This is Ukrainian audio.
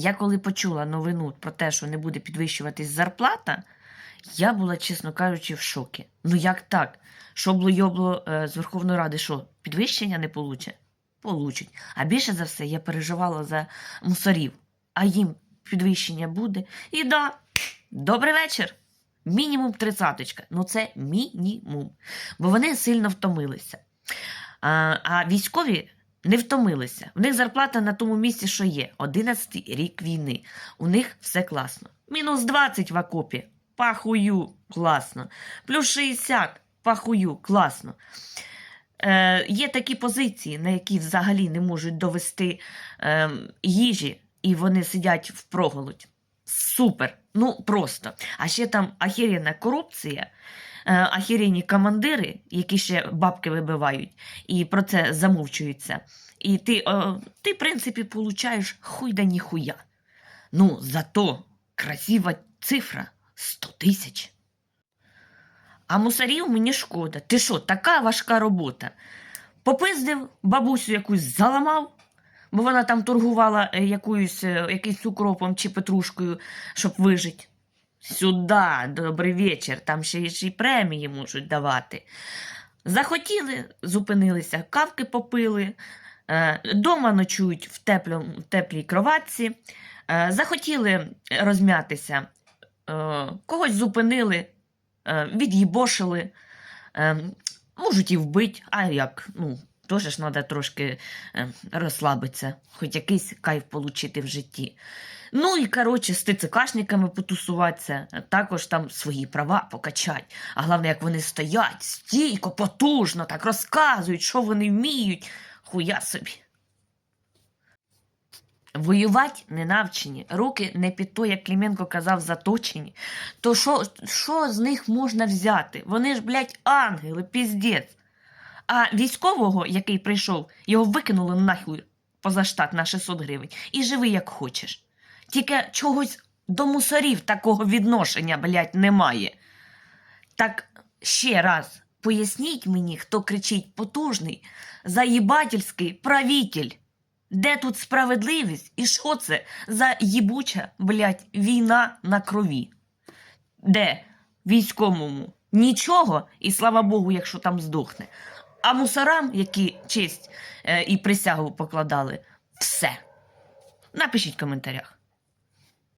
Я коли почула новину про те, що не буде підвищуватись зарплата, я була, чесно кажучи, в шокі. Ну як так? Шобло йобло е, з Верховної Ради, що підвищення не получить? Получить. А більше за все я переживала за мусорів, а їм підвищення буде. І да, добрий вечір. Мінімум тридцяточка. Ну це мінімум. Бо вони сильно втомилися. А, а військові не втомилися. В них зарплата на тому місці, що є. 11 рік війни. У них все класно. Мінус 20 в окопі. Пахую класно. Плюс 60 пахую класно. Е, є такі позиції, на які взагалі не можуть довести е, їжі, і вони сидять в проголодь. Супер. Ну просто. А ще там ахірена корупція, е, ахірені командири, які ще бабки вибивають, і про це замовчуються. І ти, е, ти в принципі, получаєш хуй да ніхуя. Ну, зато красива цифра 100 тисяч. А мусорів мені шкода. Ти що, така важка робота? Попиздив, бабусю якусь заламав, бо вона там торгувала е, якоюсь, е, якимсь укропом чи петрушкою, щоб вижити. Сюда, добрий вечір, там ще, ще й премії можуть давати. Захотіли, зупинилися, кавки попили, е, дома ночують в, теплому, в теплій кроватці, захотіли розм'ятися, когось зупинили, від'їбошили, можуть і вбити, а як, ну, теж ж треба трошки е, розслабитися, хоч якийсь кайф отримати в житті. Ну і коротше, з ТЦКшниками потусуватися, також там свої права покачать. А головне, як вони стоять стійко, потужно, так розказують, що вони вміють. Хуя собі. Воювати не навчені, руки не під то, як Клименко казав, заточені. То що, з них можна взяти? Вони ж, блядь, ангели, піздець. А військового, який прийшов, його викинули нахуй поза штат на 600 гривень. І живи як хочеш. Тільки чогось до мусорів такого відношення, блядь, немає. Так ще раз поясніть мені, хто кричить потужний, заїбательський правитель. Де тут справедливість і що це за їбуча, блядь, війна на крові? Де військовому нічого, і слава Богу, якщо там здохне. А мусорам, які честь е, і присягу покладали, все. Напишіть в коментарях.